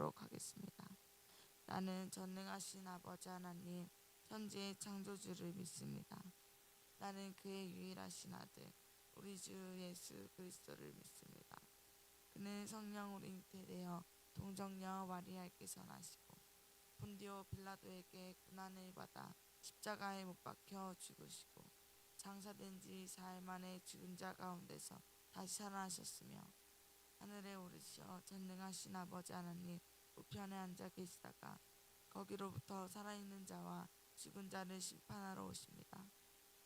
읽도록 하겠습니다. 나는 전능하신 아버지 하나님 천지의 창조주를 믿습니다. 나는 그의 유일하신 아들 우리 주 예수 그리스도를 믿습니다. 그는 성령으로 잉태되어 동정녀 마리아에게서 나시고 본디오 빌라도에게 고난을 받아 십자가에 못 박혀 죽으시고 장사된 지 사흘 만에 죽은 자 가운데서 다시 살아나셨으며 하늘에 오르시어 전능하신 아버지 하나님 우편에 앉아 계시다가 거기로부터 살아있는 자와 죽은 자를 심판하러 오십니다.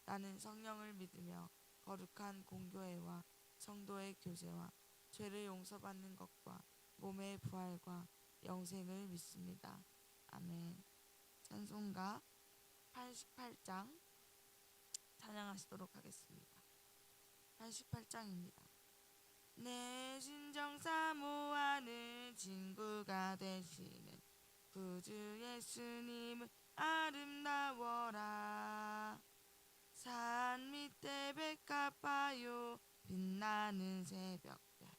나는 성령을 믿으며 거룩한 공교회와 성도의 교제와 죄를 용서받는 것과 몸의 부활과 영생을 믿습니다. 아멘. 찬송가 88장 찬양하시도록 하겠습니다. 88장입니다. 내 진정 사모하는 친구가 되시는 구주 예수님은 아름다워라. 산 밑에 백합화요 빛나는 새벽별.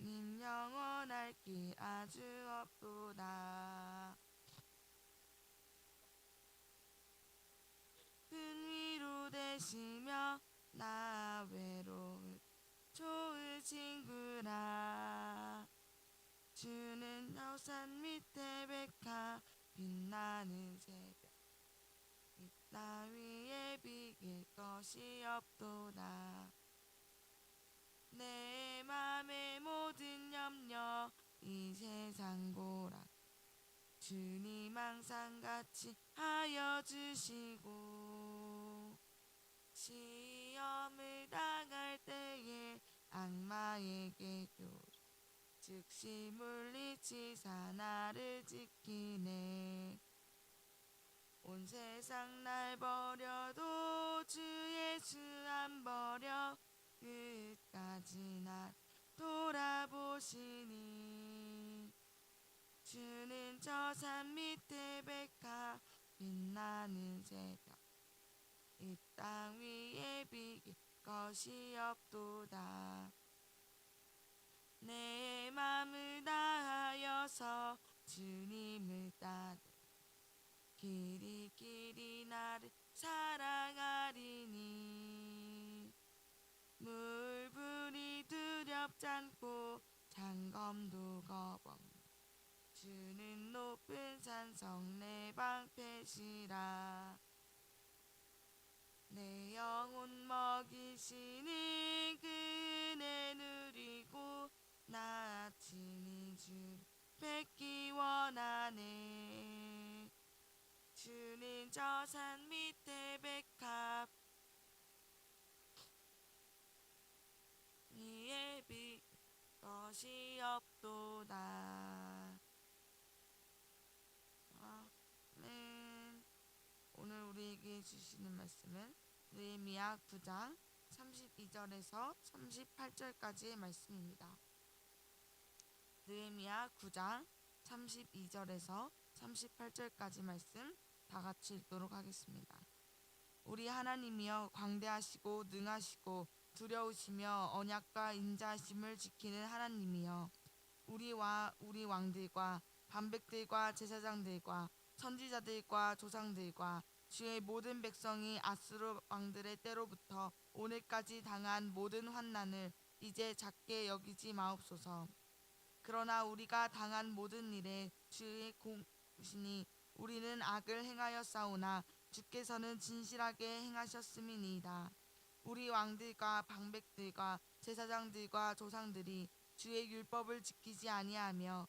님 영원할 길 아주 없도다 큰 위로 되시며 나 외로운 좋은 친구라 주는 여산 밑에 백합 빛나는 새벽 이 따위에 비길 것이 없도다. 내 맘의 모든 염려 이 세상 보라. 주님 항상 같이 하여 주시고 시험을 당할 때에 악마에게 교리 즉시 물리치사 나를 지키네. 온 세상 날 버려도 주 예수 안 버려 끝까지 날 돌아보시니. 주는 저 산 밑에 백합 빛나는 새벽 이 땅 위에 비길 것이 없도다. 내 맘을 다하여서 주님을 따르. 길이 길이 나를 사랑하리니. 물불이 두렵지 않고 장검도 겁없 주는 높은 산성 내 방패시라 먹이시는 그 은혜 누리고 나 친히 주 뵙기 원하네. 주는 저 산 밑에 백합 위에 빛 것이 없도다. 아멘. 오늘 우리에게 주시는 말씀은 느헤미야 9장 32절에서 38절까지의 말씀입니다. 느헤미야 9장 32절에서 38절까지 말씀 다 같이 읽도록 하겠습니다. 우리 하나님이여 광대하시고 능하시고 두려우시며 언약과 인자하심을 지키는 하나님이여 우리와 우리 왕들과 반백들과 제사장들과 선지자들과 조상들과 주의 모든 백성이 아수르 왕들의 때로부터 오늘까지 당한 모든 환난을 이제 작게 여기지 마옵소서. 그러나 우리가 당한 모든 일에 주의 공신이 우리는 악을 행하여 싸우나 주께서는 진실하게 행하셨음이니이다. 우리 왕들과 방백들과 제사장들과 조상들이 주의 율법을 지키지 아니하며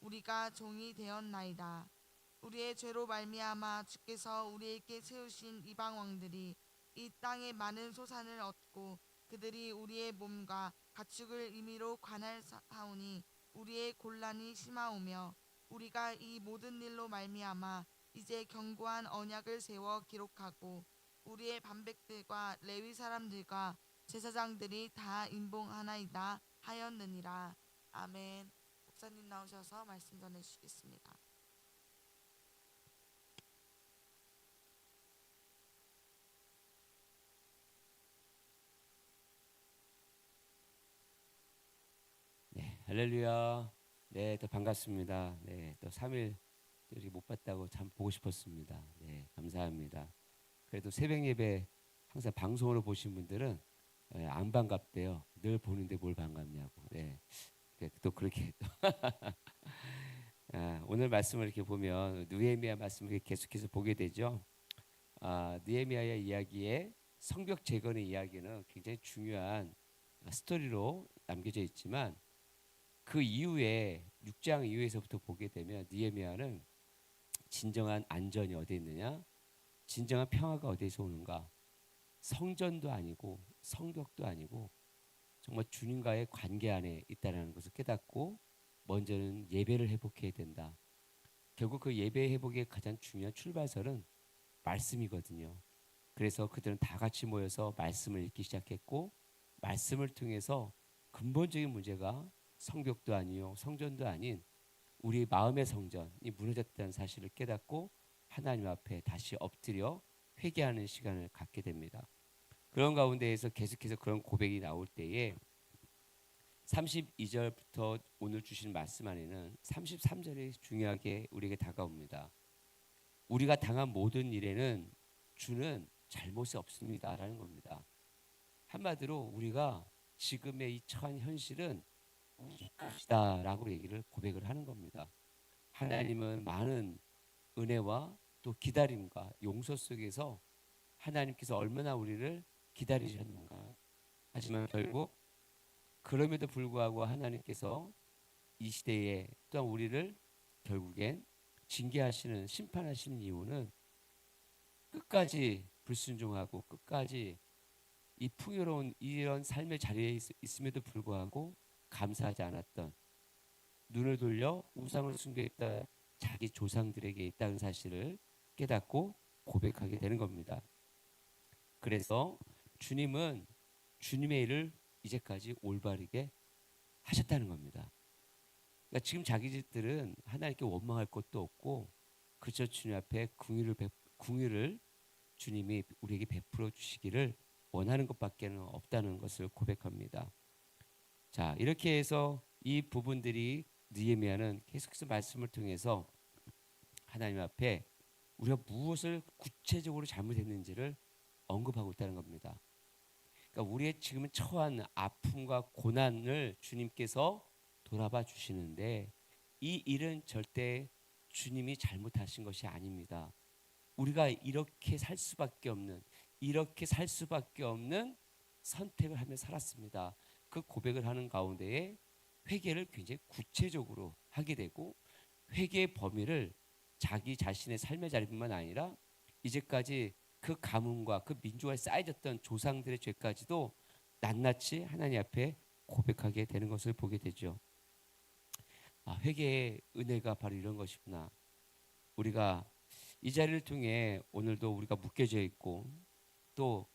우리가 종이 되었나이다. 우리의 죄로 말미암아 주께서 우리에게 세우신 이방 왕들이 이 땅의 많은 소산을 얻고 그들이 우리의 몸과 가축을 임의로 관할하오니 우리의 곤란이 심하오며 우리가 이 모든 일로 말미암아 이제 견고한 언약을 세워 기록하고 우리의 반백들과 레위 사람들과 제사장들이 다 인봉하나이다 하였느니라 아멘 목사님 나오셔서 말씀 전해 주시겠습니다. 네, 할렐루야. 네, 또 반갑습니다. 네, 또 3일 우리 못 봤다고 참 보고 싶었습니다. 네, 감사합니다. 그래도 새벽 예배 항상 방송으로 보신 분들은 예, 안 반갑대요. 늘 보는데 뭘 반갑냐고. 네, 네, 또 그렇게 또 아, 오늘 말씀을 이렇게 보면 느헤미야 말씀을 계속해서 보게 되죠. 아, 느헤미야의 이야기에 성벽 재건의 이야기는 굉장히 중요한 스토리로 남겨져 있지만 그 이후에 6장 이후에서부터 보게 되면 니에미아는 진정한 안전이 어디 있느냐? 진정한 평화가 어디에서 오는가? 성전도 아니고 성벽도 아니고 정말 주님과의 관계 안에 있다라는 것을 깨닫고 먼저는 예배를 회복해야 된다. 결국 그 예배 회복의 가장 중요한 출발선은 말씀이거든요. 그래서 그들은 다 같이 모여서 말씀을 읽기 시작했고 말씀을 통해서 근본적인 문제가 성벽도 아니요 성전도 아닌 우리 마음의 성전이 무너졌다는 사실을 깨닫고 하나님 앞에 다시 엎드려 회개하는 시간을 갖게 됩니다. 그런 가운데에서 계속해서 그런 고백이 나올 때에 32절부터 오늘 주신 말씀 안에는 33절이 중요하게 우리에게 다가옵니다. 우리가 당한 모든 일에는 주는 잘못이 없습니다라는 겁니다. 한마디로 우리가 지금의 이 처한 현실은 것이다라고 얘기를 고백을 하는 겁니다. 하나님은 많은 은혜와 또 기다림과 용서 속에서 하나님께서 얼마나 우리를 기다리셨는가. 하지만 결국 그럼에도 불구하고 하나님께서 이 시대에 또한 우리를 결국엔 징계하시는 심판하시는 이유는 끝까지 불순종하고 끝까지 이 풍요로운 이런 삶의 자리에 있, 있음에도 불구하고 감사하지 않았던 눈을 돌려 우상을 숭배했다 자기 조상들에게 있다는 사실을 깨닫고 고백하게 되는 겁니다. 그래서 주님은 주님의 일을 이제까지 올바르게 하셨다는 겁니다. 그러니까 지금 자기들은 하나님께 원망할 것도 없고 그저 주님 앞에 궁유를 베, 궁유를 주님이 우리에게 베풀어 주시기를 원하는 것밖에는 없다는 것을 고백합니다. 자, 이렇게 해서 이 부분들이 느헤미야는 계속해서 말씀을 통해서 하나님 앞에 우리가 무엇을 구체적으로 잘못했는지를 언급하고 있다는 겁니다. 그러니까 우리의 지금 처한 아픔과 고난을 주님께서 돌아봐 주시는데 이 일은 절대 주님이 잘못하신 것이 아닙니다. 우리가 이렇게 살 수밖에 없는 이렇게 살 수밖에 없는 선택을 하며 살았습니다. 그 고백을 하는 가운데에 회개를 굉장히 구체적으로 하게 되고 회개의 범위를 자기 자신의 삶의 자리뿐만 아니라 이제까지 그 가문과 그 민족에 쌓여졌던 조상들의 죄까지도 낱낱이 하나님 앞에 고백하게 되는 것을 보게 되죠. 아, 회개의 은혜가 바로 이런 것이구나. 우리가 이 자리를 통해 오늘도 우리가 묶여져 있고 또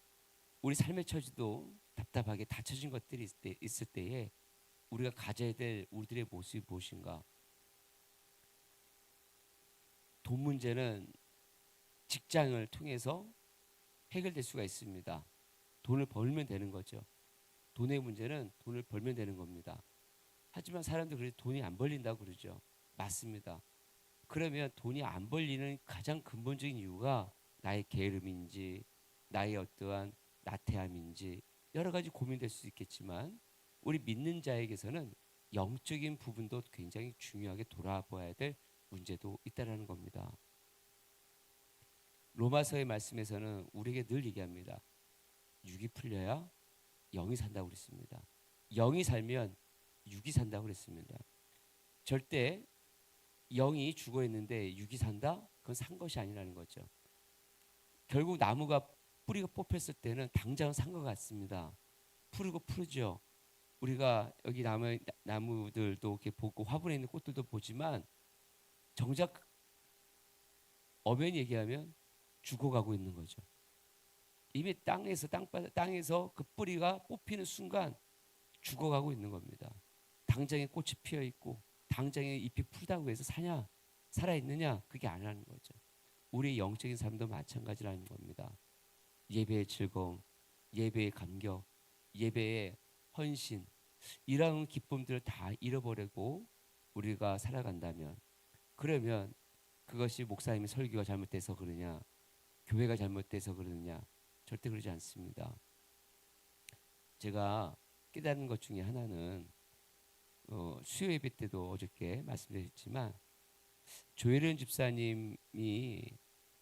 우리 삶의 처지도 답답하게 닫혀진 것들이 있을, 때, 있을 때에 우리가 가져야 될 우리들의 모습이 무엇인가? 돈 문제는 직장을 통해서 해결될 수가 있습니다. 돈을 벌면 되는 거죠. 돈의 문제는 돈을 벌면 되는 겁니다. 하지만 사람들 그래 돈이 안 벌린다고 그러죠. 맞습니다. 그러면 돈이 안 벌리는 가장 근본적인 이유가 나의 게으름인지 나의 어떠한 나태함인지 여러 가지 고민될 수 있겠지만 우리 믿는 자에게서는 영적인 부분도 굉장히 중요하게 돌아보아야 될 문제도 있다라는 겁니다. 로마서의 말씀에서는 우리에게 늘 얘기합니다. 육이 풀려야 영이 산다고 그랬습니다. 영이 살면 육이 산다고 그랬습니다. 절대 영이 죽어 있는데 육이 산다? 그건 산 것이 아니라는 거죠. 결국 나무가 뿌리가 뽑혔을 때는 당장은 산것 같습니다. 푸르고 푸르죠. 우리가 여기 나무 나무들도 이렇게 보고 화분에 있는 꽃들도 보지만 정작 엄연히 얘기하면 죽어가고 있는 거죠. 이미 땅에서 땅 땅에서 그 뿌리가 뽑히는 순간 죽어가고 있는 겁니다. 당장에 꽃이 피어 있고 당장에 잎이 푸르다고 해서 사냐 살아 있느냐 그게 아니라는 거죠. 우리 영적인 삶도 마찬가지라는 겁니다. 예배의 즐거움, 예배의 감격, 예배의 헌신 이런 기쁨들을 다 잃어버리고 우리가 살아간다면 그러면 그것이 목사님의 설교가 잘못돼서 그러냐 교회가 잘못돼서 그러느냐 절대 그러지 않습니다. 제가 깨닫는 것 중에 하나는 어, 수요 예배 때도 어저께 말씀드렸지만 조혜련 집사님이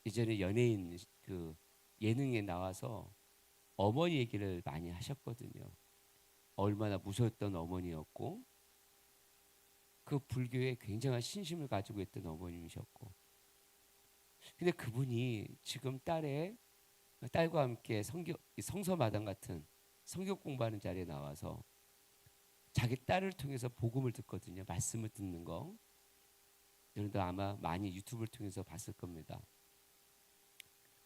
예전에 연예인 그 예능에 나와서 어머니 얘기를 많이 하셨거든요. 얼마나 무서웠던 어머니였고 그 불교에 굉장한 신심을 가지고 있던 어머님이셨고 근데 그분이 지금 딸의 딸과 함께 성교 성서마당 같은 성경 공부하는 자리에 나와서 자기 딸을 통해서 복음을 듣거든요. 말씀을 듣는 거. 여러분도 아마 많이 유튜브를 통해서 봤을 겁니다.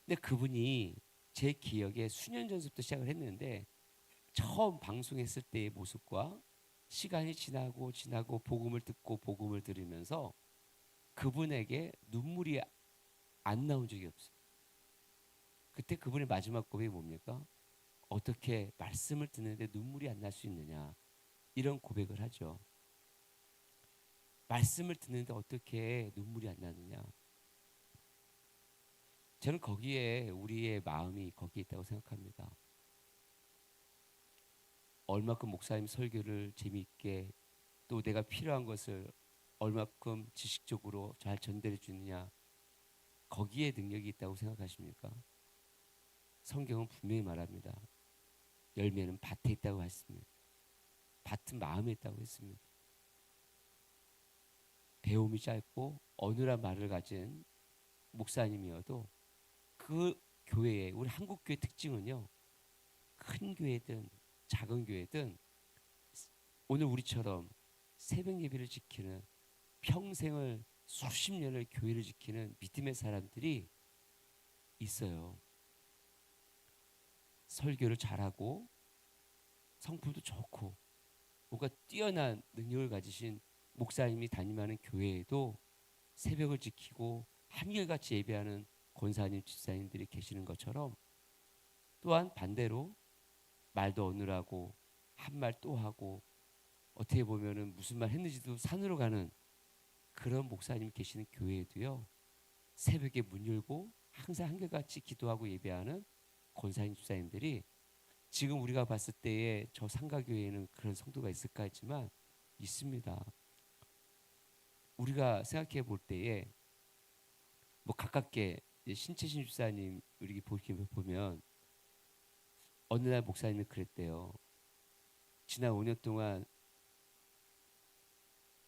근데 그분이 제 기억에 수년 전부터 시작을 했는데 처음 방송했을 때의 모습과 시간이 지나고 지나고 복음을 듣고 복음을 들으면서 그분에게 눈물이 안 나온 적이 없어요. 그때 그분의 마지막 고백이 뭡니까? 어떻게 말씀을 듣는데 눈물이 안 날 수 있느냐 이런 고백을 하죠. 말씀을 듣는데 어떻게 눈물이 안 나느냐? 저는 거기에 우리의 마음이 거기에 있다고 생각합니다. 얼마큼 목사님 설교를 재미있게 또 내가 필요한 것을 얼마큼 지식적으로 잘 전달해 주느냐 거기에 능력이 있다고 생각하십니까? 성경은 분명히 말합니다. 열매는 밭에 있다고 했습니다. 밭은 마음에 있다고 했습니다. 배움이 짧고 어느한 말을 가진 목사님이어도 그 교회의 우리 한국 교회 특징은요. 큰 교회든 작은 교회든 오늘 우리처럼 새벽 예배를 지키는 평생을 수십 년을 교회를 지키는 믿음의 사람들이 있어요. 설교를 잘하고 성품도 좋고 뭔가 뛰어난 능력을 가지신 목사님이 담임하는 교회에도 새벽을 지키고 한결같이 예배하는 권사님, 집사님들이 계시는 것처럼 또한 반대로 말도 어느라고 한 말 또 하고 어떻게 보면은 무슨 말 했는지도 산으로 가는 그런 목사님 계시는 교회에도요 새벽에 문 열고 항상 한결같이 기도하고 예배하는 권사님 집사님들이 지금 우리가 봤을 때에 저 상가교회에는 그런 성도가 있을까 했지만 있습니다. 우리가 생각해 볼 때에 뭐 가깝게 신채신 집사님 우리 보기 보면 어느 날 목사님이 그랬대요. 지난 5년 동안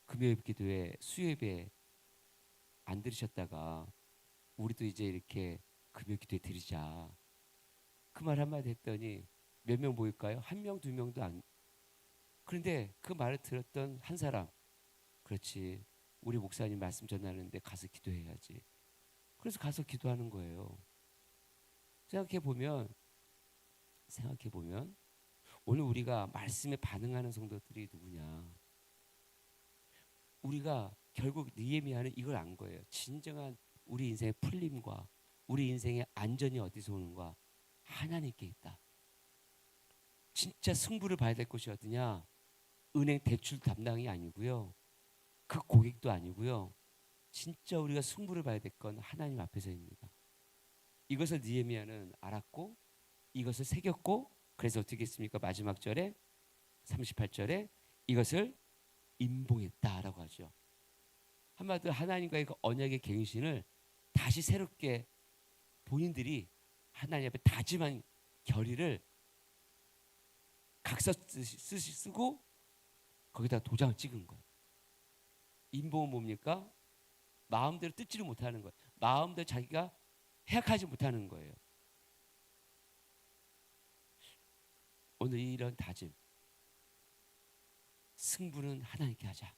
금요일 기도회 수요예배 안 들으셨다가 우리도 이제 이렇게 금요 기도회 드리자. 그 말 한마디 했더니 몇명 모일까요? 한 명, 두 명도 안. 그런데 그 말을 들었던 한 사람, 그렇지. 우리 목사님 말씀 전하는데 가서 기도해야지. 그래서 가서 기도하는 거예요. 생각해 보면, 생각해 보면, 오늘 우리가 말씀에 반응하는 성도들이 누구냐? 우리가 결국 니에미아는 이걸 안 거예요. 진정한 우리 인생의 풀림과 우리 인생의 안전이 어디서 오는가? 하나님께 있다. 진짜 승부를 봐야 될 곳이 어디냐? 은행 대출 담당이 아니고요. 그 고객도 아니고요. 진짜 우리가 승부를 봐야 될 건 하나님 앞에서입니다. 이것을 니에미아는 알았고 이것을 새겼고 그래서 어떻게 했습니까? 마지막 절에 38절에 이것을 임봉했다라고 하죠. 한마디로 하나님과의 그 언약의 갱신을 다시 새롭게 본인들이 하나님 앞에 다짐한 결의를 각서 쓰, 쓰고 거기다 도장을 찍은 거예요. 인봉은 뭡니까? 마음대로 뜯지를 못하는 거예요. 마음대로 자기가 해약하지 못하는 거예요. 오늘 이런 다짐. 승부는 하나님께 하자.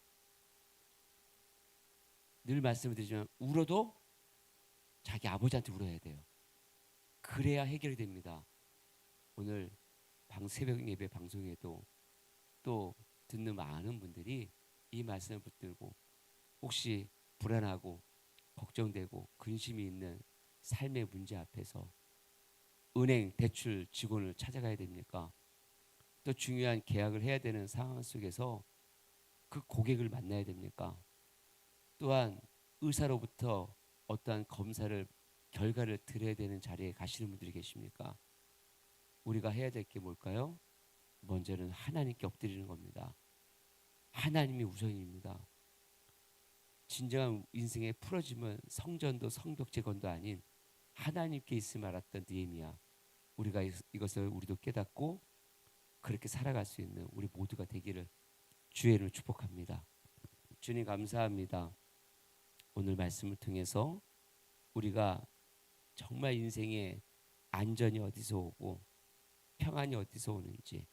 늘 말씀을 드리지만 울어도 자기 아버지한테 울어야 돼요. 그래야 해결이 됩니다. 오늘 방 새벽 예배 방송에도 또 듣는 많은 분들이 이 말씀을 붙들고 혹시 불안하고 걱정되고 근심이 있는 삶의 문제 앞에서 은행 대출 직원을 찾아가야 됩니까? 또 중요한 계약을 해야 되는 상황 속에서 그 고객을 만나야 됩니까? 또한 의사로부터 어떠한 검사를 결과를 들어야 되는 자리에 가시는 분들이 계십니까? 우리가 해야 될 게 뭘까요? 먼저는 하나님께 엎드리는 겁니다. 하나님이 우선입니다. 진정한 인생의 풀어짐은 성전도 성벽재건도 아닌 하나님께 있음 알았던 느헤미야. 우리가 이- 이것을 우리도 깨닫고 그렇게 살아갈 수 있는 우리 모두가 되기를 주의 이름으로 축복합니다. 주님 감사합니다. 오늘 말씀을 통해서 우리가 정말 인생의 안전이 어디서 오고 평안이 어디서 오는지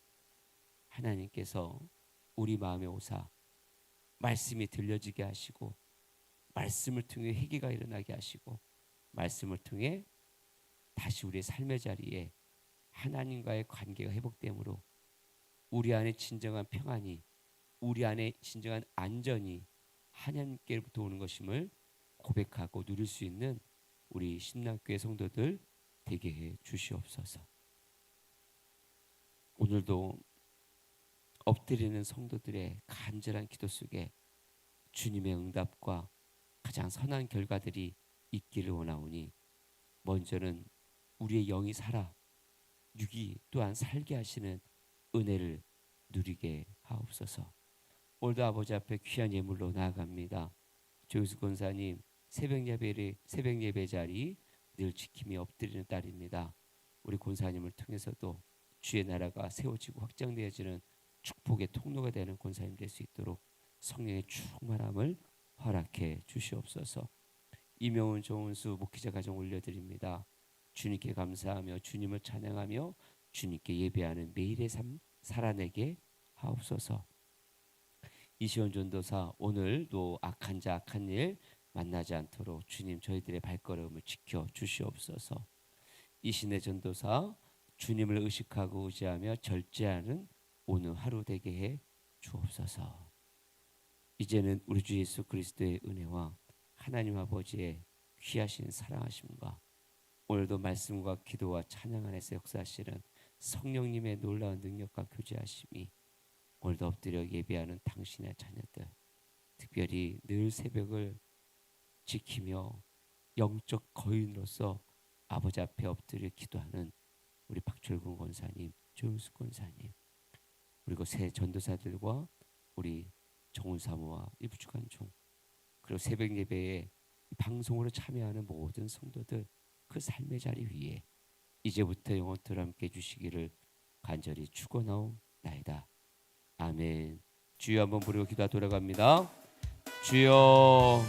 하나님께서 우리 마음에 오사 말씀이 들려지게 하시고 말씀을 통해 회개가 일어나게 하시고 말씀을 통해 다시 우리의 삶의 자리에 하나님과의 관계가 회복되므로 우리 안에 진정한 평안이 우리 안에 진정한 안전이 하나님께로부터 오는 것임을 고백하고 누릴 수 있는 우리 신랑교회 성도들 되게 해 주시옵소서. 오늘도 엎드리는 성도들의 간절한 기도 속에 주님의 응답과 가장 선한 결과들이 있기를 원하오니 먼저는 우리의 영이 살아 육이 또한 살게 하시는 은혜를 누리게 하옵소서. 오늘도 아버지 앞에 귀한 예물로 나아갑니다. 조유수 권사님 새벽 예배를 새벽 예배 자리 늘 지킴이 엎드리는 딸입니다. 우리 권사님을 통해서도 주의 나라가 세워지고 확장되어지는 축복의 통로가 되는 권사님 될 수 있도록 성령의 충만함을 허락해 주시옵소서. 이명훈 정은수 목회자 가정 올려드립니다. 주님께 감사하며 주님을 찬양하며 주님께 예배하는 매일의 삶 살아내게 하옵소서. 이시원 전도사 오늘도 악한 자 악한 일 만나지 않도록 주님 저희들의 발걸음을 지켜 주시옵소서. 이신의 전도사 주님을 의식하고 의지하며 절제하는 오늘 하루 되게 해 주옵소서. 이제는 우리 주 예수 그리스도의 은혜와 하나님 아버지의 귀하신 사랑하심과 오늘도 말씀과 기도와 찬양 안에서 역사하시는 성령님의 놀라운 능력과 교제하심이 오늘도 엎드려 예배하는 당신의 자녀들 특별히 늘 새벽을 지키며 영적 거인으로서 아버지 앞에 엎드려 기도하는 우리 박철근 권사님, 조윤수 권사님 그리고 새 전도사들과 우리 정훈 사모와 이부주간 종 그리고 새벽 예배에 이 방송으로 참여하는 모든 성도들 그 삶의 자리 위에 이제부터 영원토록 함께 해주시기를 간절히 축원하옵나이다. 아멘. 주여 한번 부르고 기도 돌아갑니다. 주여